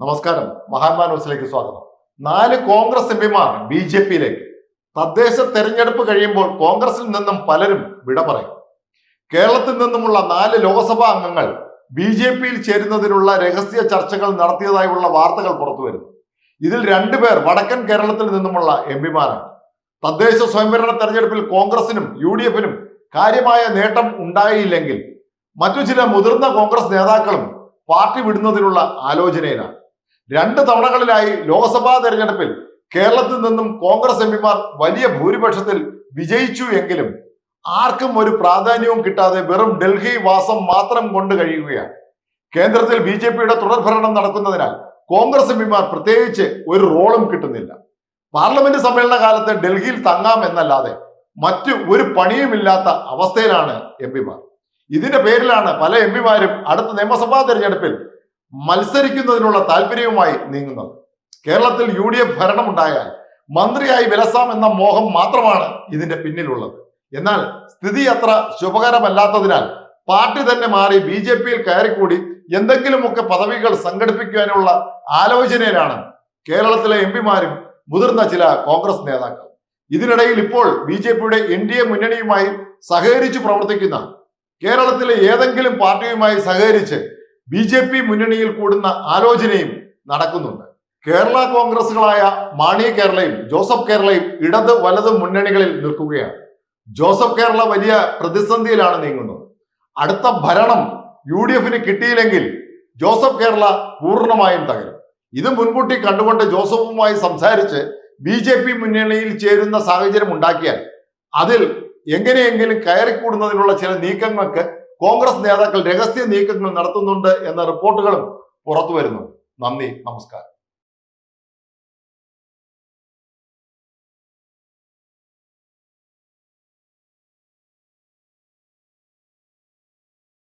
നമസ്കാരം. മഹാത്മാ ന്യൂസിലേക്ക് സ്വാഗതം. നാല് കോൺഗ്രസ് എംപിമാർ ബി ജെ പിയിലേക്ക്. തദ്ദേശ തെരഞ്ഞെടുപ്പ് കഴിയുമ്പോൾ കോൺഗ്രസിൽ നിന്നും പലരും വിട പറയും. കേരളത്തിൽ നിന്നുമുള്ള നാല് ലോക്സഭാ അംഗങ്ങൾ ബി ജെ പിയിൽ ചേരുന്നതിനുള്ള രഹസ്യ ചർച്ചകൾ നടത്തിയതായുള്ള വാർത്തകൾ പുറത്തുവരുന്നു ഇതിൽ രണ്ടുപേർ വടക്കൻ കേരളത്തിൽ നിന്നുമുള്ള എംപിമാരാണ് തദ്ദേശ സ്വയംഭരണ തെരഞ്ഞെടുപ്പിൽ കോൺഗ്രസിനും യു ഡി എഫിനും കാര്യമായ നേട്ടം ഉണ്ടായില്ലെങ്കിൽ മറ്റു ചില മുതിർന്ന കോൺഗ്രസ് നേതാക്കളും പാർട്ടി വിടുന്നതിനുള്ള ആലോചനയിലാണ്. രണ്ട് തവണകളിലായി ലോക്സഭാ തെരഞ്ഞെടുപ്പിൽ കേരളത്തിൽ നിന്നും കോൺഗ്രസ് എംപിമാർ വലിയ ഭൂരിപക്ഷത്തിൽ വിജയിച്ചു എങ്കിലും ആർക്കും ഒരു പ്രാധാന്യവും കിട്ടാതെ വെറും ഡൽഹി വാസം മാത്രം കൊണ്ട് കഴിയുകയാണ്. കേന്ദ്രത്തിൽ ബി ജെ പിയുടെ തുടർഭരണം നടക്കുന്നതിനാൽ കോൺഗ്രസ് എംപിമാർ പ്രത്യേകിച്ച് ഒരു റോളും കിട്ടുന്നില്ല. പാർലമെന്റ് സമ്മേളന കാലത്ത് ഡൽഹിയിൽ തങ്ങാം എന്നല്ലാതെ മറ്റു ഒരു പണിയുമില്ലാത്ത അവസ്ഥയിലാണ് എംപിമാർ ഇതിന്റെ പേരിലാണ് പല എംപിമാരും അടുത്ത നിയമസഭാ തെരഞ്ഞെടുപ്പിൽ മത്സരിക്കുന്നതിനുള്ള താല്പര്യവുമായി നീങ്ങുന്നത്. കേരളത്തിൽ യു ഡി എഫ് ഭരണമുണ്ടായാൽ മന്ത്രിയായി വിലസാം എന്ന മോഹം മാത്രമാണ് ഇതിന്റെ പിന്നിലുള്ളത്. എന്നാൽ സ്ഥിതി അത്ര ശുഭകരമല്ലാത്തതിനാൽ പാർട്ടി തന്നെ മാറി ബി ജെ പിയിൽ കയറിക്കൂടി എന്തെങ്കിലുമൊക്കെ പദവികൾ സംഘടിപ്പിക്കാനുള്ള ആലോചനയിലാണ് കേരളത്തിലെ എം പിമാരും മുതിർന്ന ചില കോൺഗ്രസ് നേതാക്കൾ ഇതിനിടയിൽ ഇപ്പോൾ ബി ജെ പിയുടെ എൻ ഡി എ മുന്നണിയുമായി സഹകരിച്ചു പ്രവർത്തിക്കുന്ന കേരളത്തിലെ ഏതെങ്കിലും പാർട്ടിയുമായി സഹകരിച്ച് ബി ജെ പി മുന്നണിയിൽ കൂടുന്ന ആലോചനയും നടക്കുന്നുണ്ട്. കേരള കോൺഗ്രസുകളായ മാണി കേരളയും ജോസഫ് കേരളയും ഇടത് വലത് മുന്നണികളിൽ നിൽക്കുകയാണ്. ജോസഫ് കേരള വലിയ പ്രതിസന്ധിയിലാണ് നീങ്ങുന്നത്. അടുത്ത ഭരണം യു ഡി എഫിന് കിട്ടിയില്ലെങ്കിൽ ജോസഫ് കേരള പൂർണമായും തകരും. ഇത് മുൻകൂട്ടി കണ്ടുകൊണ്ട് ജോസഫുമായി സംസാരിച്ച് ബി ജെ പി മുന്നണിയിൽ ചേരുന്ന സാഹചര്യം ഉണ്ടാക്കിയാൽ അതിൽ എങ്ങനെയെങ്കിലും കയറിക്കൂടുന്നതിനുള്ള ചില നീക്കങ്ങൾക്ക് കോൺഗ്രസ് നേതാക്കൾ രഹസ്യ നീക്കങ്ങൾ നടത്തുന്നുണ്ട് എന്ന റിപ്പോർട്ടുകളും പുറത്തു വരുന്നു നന്ദി നമസ്കാരം.